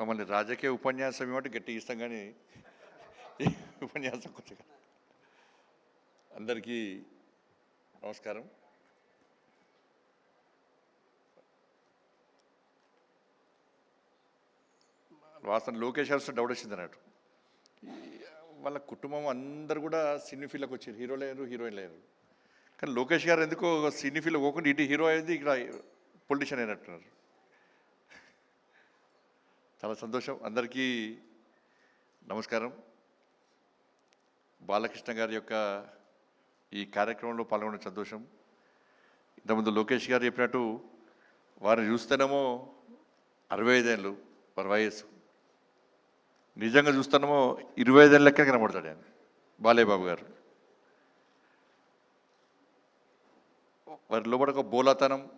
మమ్మల్ని రాజకీయ ఉపన్యాసం ఏమంటే గట్టి ఇస్తాం కానీ ఉపన్యాసం కొద్దిగా. అందరికీ నమస్కారం. వాసన లోకేష్ గారు డౌట్ వచ్చింది అన్నట్టు. వాళ్ళ కుటుంబం అందరు కూడా సినీ ఫీల్కి వచ్చారు. హీరో లేరు హీరోయిన్ లేరు. కానీ లోకేష్ గారు ఎందుకో సినీ ఫీల్ పోకుండా ఇటు హీరో అయింది ఇక్కడ పొలిటీషియన్ అయినట్టున్నారు. చాలా సంతోషం. అందరికీ నమస్కారం. బాలకృష్ణ గారి యొక్క ఈ కార్యక్రమంలో పాల్గొనడం సంతోషం. ఇంతకుముందు లోకేష్ గారు చెప్పినట్టు వారిని చూస్తేనేమో అరవై ఐదేళ్ళు వారి వయస్సు. నిజంగా చూస్తానేమో ఇరవై ఐదేళ్ళ లెక్క కనబడతాడు ఆయన బాలయ్య బాబు గారు. వారి లోపల ఒక బోలాతనం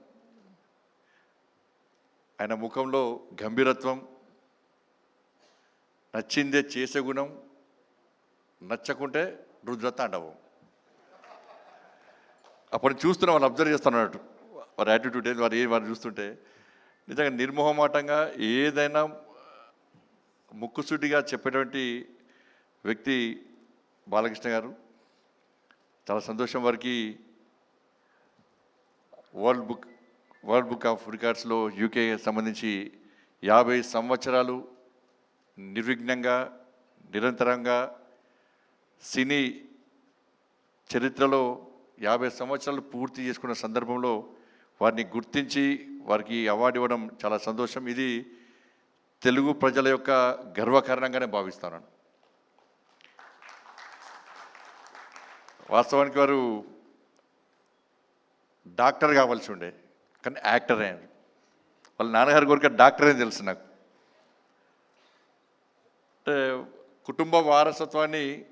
ఆయన ముఖంలో గంభీరత్వం నచ్చిందే చేసే గుణం నచ్చకుంటే రుద్రతాండవం అప్పుడు చూస్తున్నా వాళ్ళు అబ్జర్వ్ చేస్తున్నట్టు వారి యాటిట్యూడ్ ఏది వారు ఏ వారు చూస్తుంటే నిజంగా నిర్మోహమాటంగా ఏదైనా ముక్కుసూటిగా చెప్పేటువంటి వ్యక్తి బాలకృష్ణ గారు చాలా సంతోషం వారికి. World book world book of రికార్డ్స్లో UK సంబంధించి యాభై సంవత్సరాలు నిర్విఘ్నంగా నిరంతరంగా సినీ చరిత్రలో యాభై సంవత్సరాలు పూర్తి చేసుకున్న సందర్భంలో వారిని గుర్తించి వారికి అవార్డు ఇవ్వడం చాలా సంతోషం. ఇది తెలుగు ప్రజల యొక్క గర్వకారణంగానే భావిస్తాను. వాస్తవానికి వారు డాక్టర్ కావాల్సి ఉండే కానీ యాక్టర్. అయ్యారు వాళ్ళ నాన్నగారి కోరిక డాక్టర్ అని తెలుసు నాకు. అంటే కుటుంబ వారసత్వాన్ని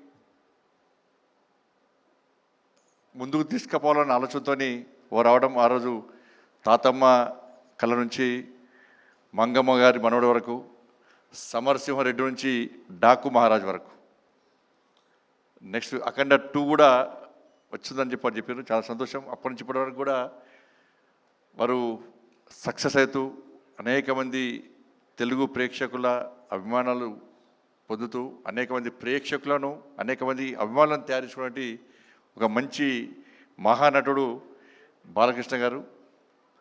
ముందుకు తీసుకుపోవాలన్న ఆలోచనతో ఓ రావడం ఆ రోజు తాతమ్మ కళ నుంచి మంగమ్మ గారి మనవడి వరకు సమరసింహారెడ్డి నుంచి డాకు మహారాజ్ వరకు. నెక్స్ట్ అఖండ టూ కూడా వచ్చిందని చెప్పి చెప్పారు. చాలా సంతోషం. అప్పటి నుంచి ఇప్పటి వరకు కూడా వారు సక్సెస్ అవుతూ అనేక మంది తెలుగు ప్రేక్షకుల అభిమానాలు పొందుతూ అనేక మంది ప్రేక్షకులను అనేక మంది అభిమానులను తయారు చేసుకున్నటువంటి ఒక మంచి మహానటుడు బాలకృష్ణ గారు.